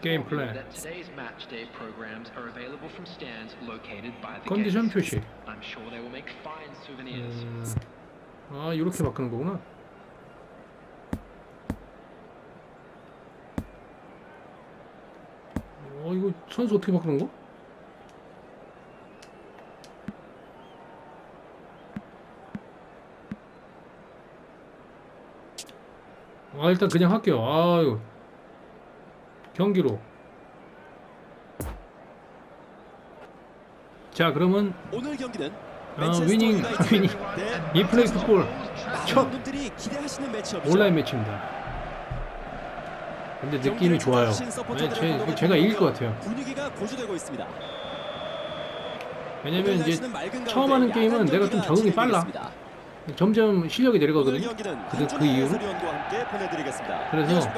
게임 플랜. 컨디션 표시. 음, 아 이렇게 바꾸는 거구나. 어 이거 선수 어떻게 바꾸는 거? 아 일단 그냥 할게요. 아유 경기로. 자 그러면 오늘 경기는 아, 위닝 위닝 이 플레이 풋볼 첫 온라인 매치입니다. 근데 느낌이 좋아요. 네, 제, 제가 이길 것 같아요. 분위기가 고조되고 있습니다. 왜냐면 이제 처음 하는 게임은 내가 좀 적응이 빨라. 점점 실력이 내려가거든요. 그, 그 이후로. 그래서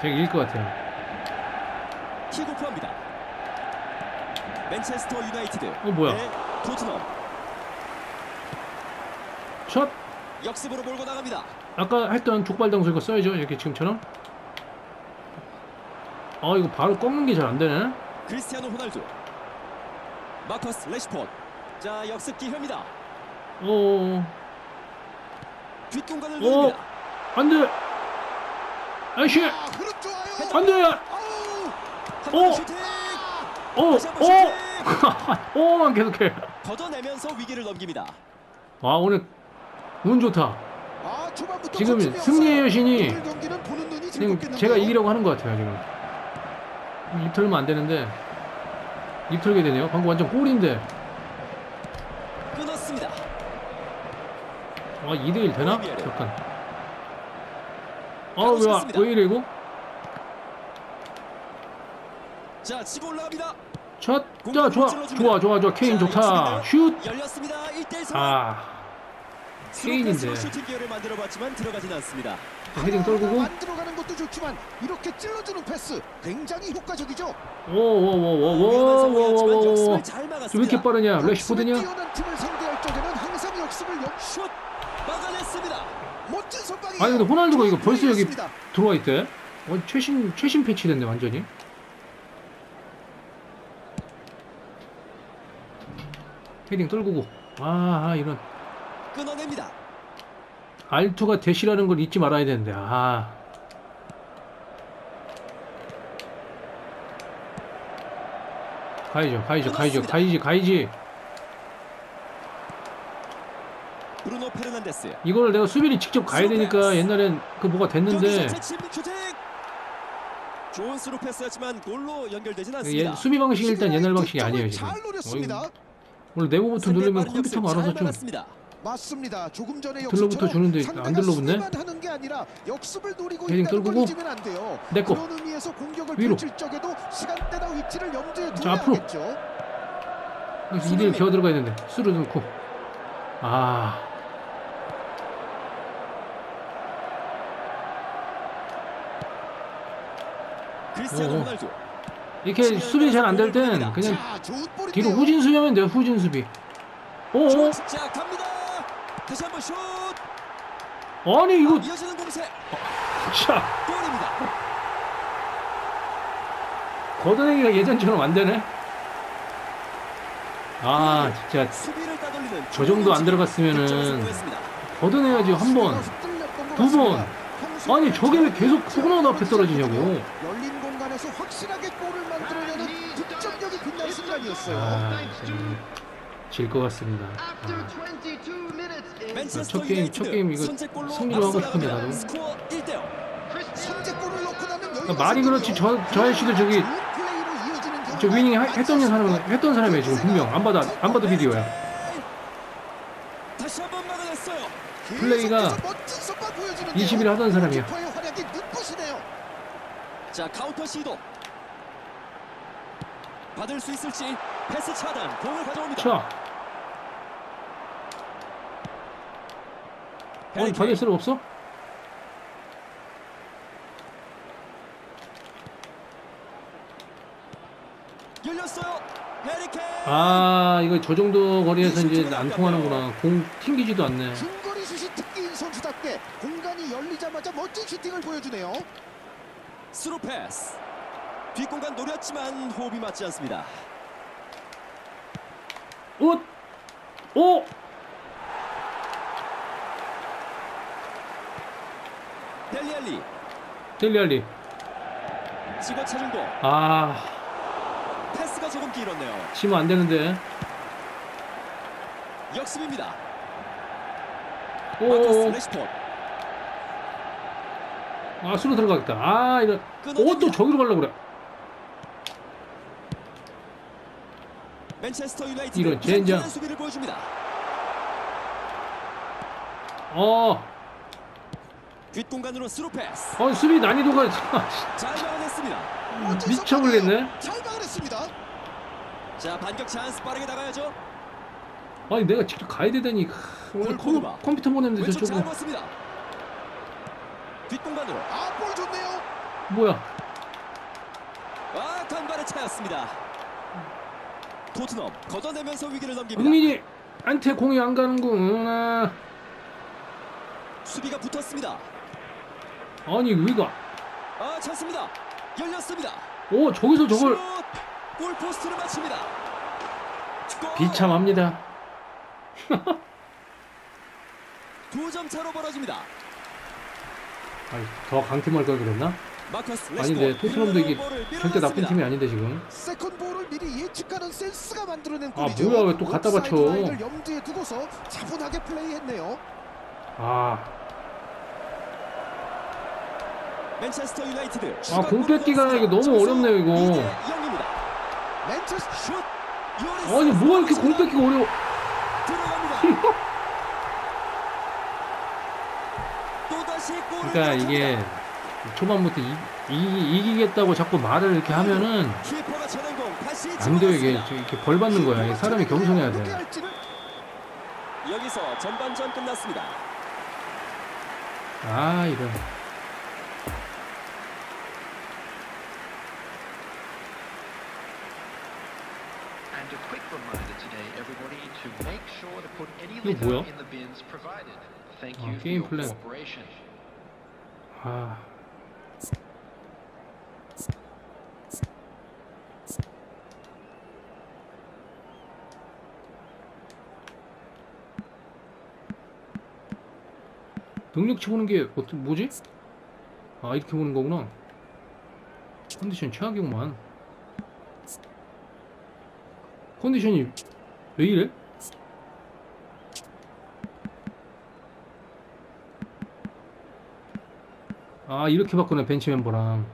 제가 이길 것 같아요. 킥오프합니다. 맨체스터 유나이티드 어, 뭐야? 대 토트넘 첫 역습으로 몰고 나갑니다. 아까 했던 족발당소 이거 써야죠. 이렇게 지금처럼. 아 이거 바로 꺾는 게 잘 안 되네. 크리스티아노 호날두 마커스 레시포드 자 역습 기회입니다. 오, 뒷공간을 오. 노립니다. 안 돼. 아이씨, 아, 흐름 좋아요. 안 돼. 아우, 한번 오. 슈팅 오, 다시 한번 슈팅 오, 오만 계속해. 걷어내면서 위기를 넘깁니다. 아 오늘 운 좋다. 아, 지금 승리의. 여신이 지금. 제가 이기려고 하는 것 같아요 지금. 입 털면 안 되는데 입 털게 되네요. 방금 완전 골인데. 끊었습니다. 아 2대1 되나? 잠깐. 아왜 싶습니다. 왜 이래 이거? 자 치고 올라갑니다. 첫, 자 좋아, 좋아, 좋아, 좋아. 케인 자, 좋다. 슛. 열렸습니다. 1대1 상황. 아, 케인인데. 슈팅 기회를 만들어봤지만 들어가진 않습니다. 헤딩 떨구고. 만들어가는 것도 좋지만 이렇게 찔러주는 패스 굉장히 효과적이죠. 위험한 상황이었지만 오오오오오오오오. 역습을 잘왜 막았습니다. 이렇게 빠르냐? 레시포드냐? 뛰어난 팀을 상대할 적에는 항상 역습을 역슛 막아냈습니다. 멋진 선방이에요. 아니 근데 호날두가 이거 벌써 여기 들어와 있대. 어, 최신 최신 패치됐네 완전히. 헤딩 떨구고. 아, 아 이런 끊어냅니다. 알투가 대시라는 걸 잊지 말아야 되는데. 아. 가야죠, 가야죠, 가야죠, 가야지, 가야지. 이거를 내가 수비를 직접 가야 되니까 옛날엔 그 뭐가 됐는데 좋은 스루 패스였지만 골로 연결되진 예, 않습니다. 예, 수비 방식이 일단 옛날 방식이 아니에요 지금. 어, 원래 네모 버튼 누르면 컴퓨터가 알아서 좀 맞습니다. 조금 전에 들러붙어 주는데 안 들러붙네. 하는 게 아니라 역습을 노리고 헤딩 떨구고 내거 위로. 자 앞으로. 이대에 기어 들어가야 되는데 수를 넣고 아. 크리스티아노 오. 호날두. 이렇게 수비 잘 안 될 땐 그냥 자, 좋은 볼인데요. 뒤로 후진 수비하면 돼요 후진 수비 오오 자 갑니다. 다시 한번 슛. 아니 이거 이어지는 공세. 자 골입니다. 걷어내기가 예전처럼 안 되네 아 진짜 수비를 따돌리는 저 정도 안 들어갔으면은. 걷어내야지 한 번 두 번. 아니 저게 왜 계속 코너도 앞에 떨어지냐고 열린 들어가서 확실하게 골을 만들어내는 득점력이 빛난 순간이었어요. 아, 질것 같습니다. 아, 첫 게임, 첫 게임 이거 승리로 하고 싶은데 나도. 그러니까 말이 그렇지. 저, 저 아저씨도 저기 저 위닝 하, 했던 사람은 했던 사람이에요 지금 분명. 안 받아 안 받아 비디오야. 플레이가 20일 하던 사람이야. 자 카운터 시도. 받을 수 있을지 패스 차단 공을 가져옵니다. 자 어, 해리 받을. 수는 없어? 열렸어요. 해리 케인. 아 이거 저 정도 거리에서 이제 안 통하는구나 공 튕기지도 않네 중거리 슛이 특기인 선수답게 공간이 열리자마자 멋진 슈팅을 보여주네요. 스루 패스. 뒷공간 노렸지만 호흡이 맞지 않습니다. 옷! 오! 델리알리 델리알리. 찍어 차준 공. 아, 패스가 조금 길었네요. 치면 안 되는데. 역습입니다. 마커스 오, 레시포트 아, 수로 들어가겠다. 아, 이거. 오, 또. 저기로 가려고 그래. 맨체스터 유나이티드 이런 젠장. 수비를 보여줍니다. 어, 뒷공간으로 스루 패스. 어, 수비 난이도가. 잘 막아냈습니다. 어쩔 수 미쳐 버리겠네. 없네요. 잘 막아냈습니다. 자 반격 찬스 빠르게 나가야죠. 아니, 내가 직접 가야 되다니. 크, 오늘 골 컴. 컴퓨터 왼쪽 잘 저쪽으로. 봤습니다. 뒷공간으로 아, 볼 좋네요. 뭐야. 아 간발의 차였습니다. 토트넘 걷어내면서 위기를 넘깁니다. 국민이 한테 공이 안 가는구나. 수비가 붙었습니다. 아니, 위가. 아 찼습니다. 열렸습니다. 오, 저기서 저걸. 슛! 골포스트를 맞춥니다. 골! 비참합니다. 두점 차로 벌어집니다. 아니, 더 강팀할 걸 그랬나? 아닌데, 토트넘도 이게 절대 나쁜. 팀이 아닌데, 지금. 세컨 볼을 미리 예측하는 센스가 만들어낸 아, 골이죠. 뭐야, 왜 또 갖다 옵사이드 받쳐. 라인을 염두에 두고서 차분하게 플레이했네요. 아, 맨체스터 유나이티드 아, 공 뺏기가 이거 너무 어렵네요, 이거. 영입니다. 맨체스터 슛! 아니, 뭐가 이렇게 공 뺏기가 어려워니다. 또다시 골을 그러니까. 이게 초반부터 이, 이, 이기겠다고 자꾸 말을 이렇게 하면은 안 돼요, 이게. 이렇게 벌 받는 거야. 사람이 겸손해야 돼. 여기서 전반전 끝났습니다. 아, 이런. 이거 뭐야? 아, 게임 플랜. 아. 능력치 보는 게 어떻게 뭐지? 아 이렇게 보는 거구나. 컨디션 최악이구만. 컨디션이 왜 이래? 아 이렇게 바꾸네 벤치 멤버랑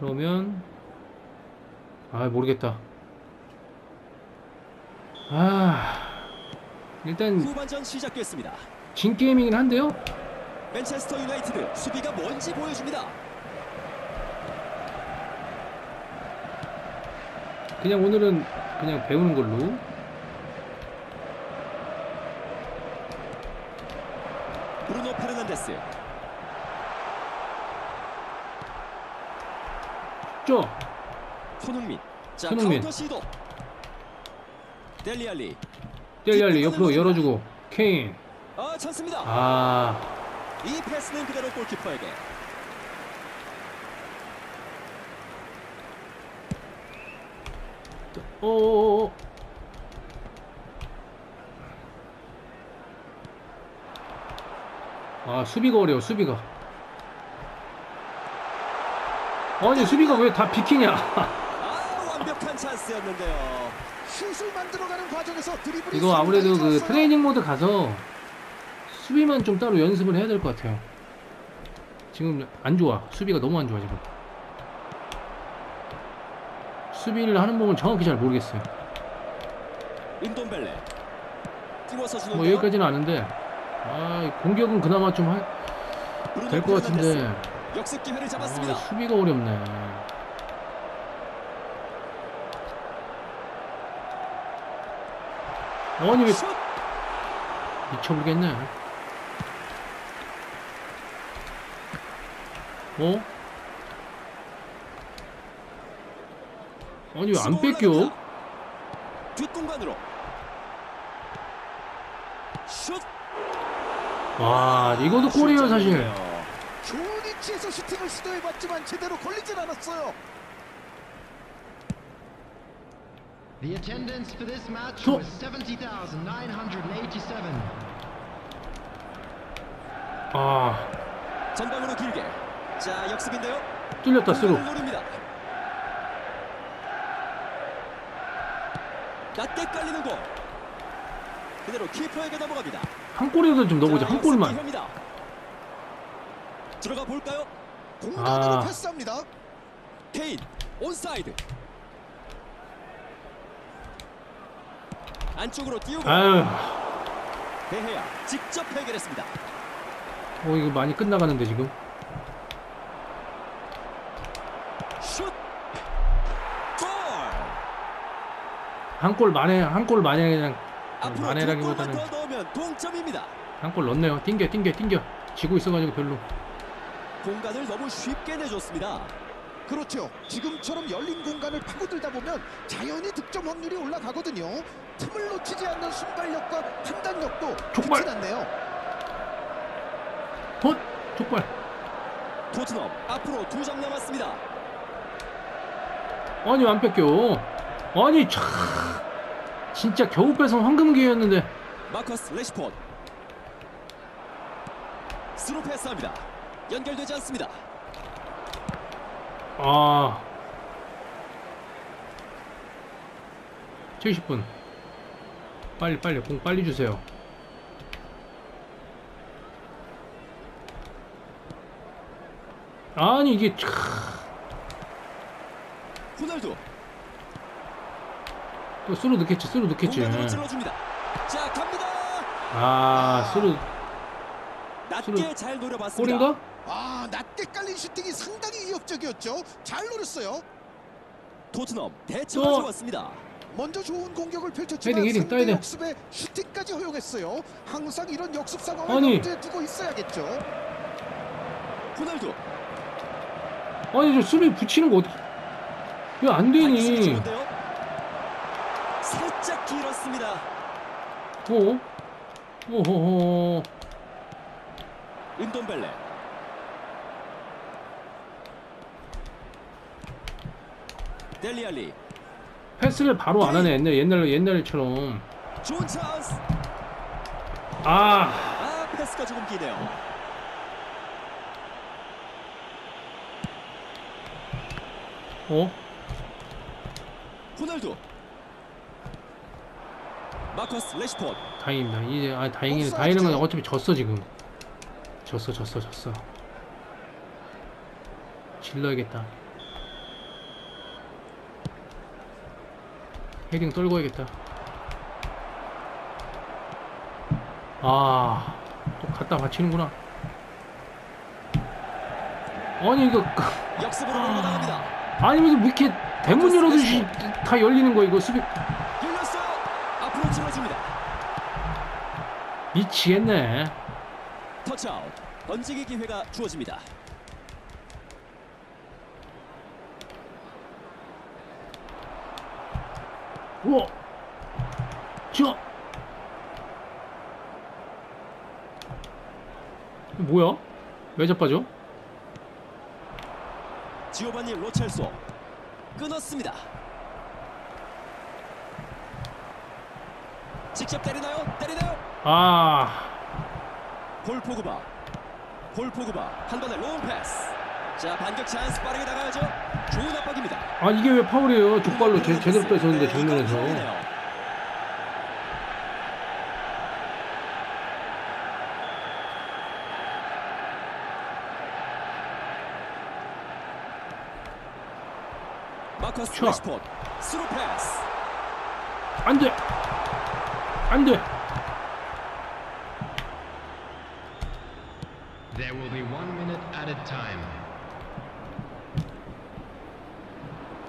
그러면 아 모르겠다 아 일단 후반전 시작됐습니다. 진 게임이긴 한데요 맨체스터 유나이티드 수비가 뭔지 보여줍니다. 그냥 오늘은 그냥 배우는 걸로. 브루노 페르난데스. 죠 손흥민. 자 손흥민. 카운터 시도. 델리알리. 델리알리 옆으로 열어주고 케인. 아 찬스입니다. 아. 이 패스는 그대로 골키퍼에게 어어어 아 수비가 어려워 수비가. 아니 수비가 왜 다 비키냐. 아 완벽한 찬스였는데요. 슛을 만들어가는 과정에서 드리블이 이거 아무래도 그. 트레이닝 모드 가서 수비만 좀 따로 연습을 해야 될 것 같아요. 지금 안 좋아. 수비가 너무 안 좋아 지금 수비를 하는 법을 정확히 잘 모르겠어요 뭐 여기까지는 아는데 아 공격은 그나마 좀 될 것 같은데 아. 수비가 어렵네. 아니 왜 슛! 미쳐보겠네. 어? 아니 왜 안 뺏겨? 뒷공간으로 슛. 와 이것도 골이에요 사실. 좋은 위치에서 슈팅을 시도해봤지만 제대로 걸리질 않았어요. The attendance for this match 저- was 70,987. 아 전방으로 길게. 자, 역습인데요. 뚫렸다 스루. 공간을 노립니다. 낮게 깔리는 공. 그대로 키퍼에게 넘어갑니다. 한 골이라도 좀 넣어보자 자, 한 골만. 들어가 볼까요? 공간으로 아. 패스합니다. 케인 온사이드. 안쪽으로 띄우고 아유 대해야 직접 해결했습니다. 어 이거 많이 끝나가는데 지금. 한 골 만에 한 골 만에 그냥 동점입니다. 한골 넣네요. 띵겨 띵겨 띵겨. 지고 있어가지고 별로. 공간을 너무 쉽게 내줬습니다. 그렇죠. 지금처럼 열린 공간을 파고들다 보면 자연히 득점 확률이 올라가거든요. 틈을 놓치지 않는 순발력과 판단력도 족발. 좋진 않네요. 헛 족발. 토트넘 앞으로 두장 남았습니다. 아니 안 뺏겨. 아니 참. 진짜 겨우 뺏은 황금 기회였는데. 마커스 레시포드 스루 패스합니다. 연결되지 않습니다. 아. 70분. 빨리 빨리 공 빨리 주세요. 아니 이게 참. 호날두 또 수로 넣겠지 수로 넣겠지 공간으로 찔러줍니다. 자 갑니다. 아 수로 낮게 수루. 잘 노려봤습니다. 골인가? 아, 낮게 깔린 슈팅이 상당히 위협적이었죠. 잘 노렸어요. 토트넘 대처가 또. 좋았습니다. 먼저 좋은 공격을 펼쳤지만 헤딩, 헤딩, 상대 따야 돼. 역습에 슈팅까지 허용했어요. 항상 이런 역습 상황을 아니. 염두에 두고 있어야겠죠. 호날두 아니 저 수비 붙이는 거 어떻게 왜 안 되니 좋은데요. 길었습니다. 어? 오호호 은돈벨레 델리알리 패스를 바로 안 하네 옛날 옛날 옛날처럼 좋은 찬스. 아 아 패스가 조금 기네요. 어? 호날두 마커스 레시포드 다행입니다. 이제 아 다행이네. 다행인 건 어차피 졌어 지금. 졌어 졌어 졌어. 질러야겠다. 헤딩 떨궈야겠다. 아, 또 갖다 바치는구나. 아니 이거 역습으로 몰고 나갑니다. 아니 무슨 뭐 이렇게 대문 열어두시 다 열리는 거 이거 수비 열렸어요. 앞으로 찔러줍니다. 미치겠네. 터치아웃. 던지기 기회가 주어집니다. 우와! 저! 뭐야? 왜 자빠져? 지오바니 로첼소 끊었습니다. 직접 때리나요? 때리나요? 아, 볼 포그바. 볼 포그바 한 번에 롱 패스. 자 반격 찬스 빠르게 나가야죠. 좋은 압박입니다. 아 이게 왜 파울이에요? 족발로 제, 제대로 뺏었는데 네, 정면에서. 이건 파울이네요. 마커스 쳐. 레시포드 스루 패스. 안 돼! 안 돼! There will be one minute added time.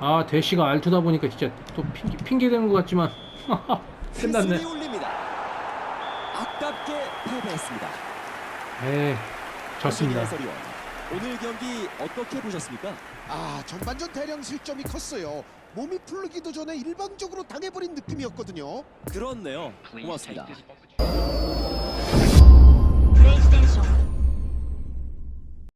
아, 대시가 알투다 보니까 진짜 또 핑계, 핑계 되는 것 같지만. 끝났네. 아깝게 패배했습니다. 에 졌습니다. 해설위원, 오늘 경기 어떻게 보셨습니까? 아, 전반전 대량 실점이 컸어요. 몸이 풀리기도 전에 일방적으로 당해버린 느낌이었거든요. 그렇네요. 고맙습니다.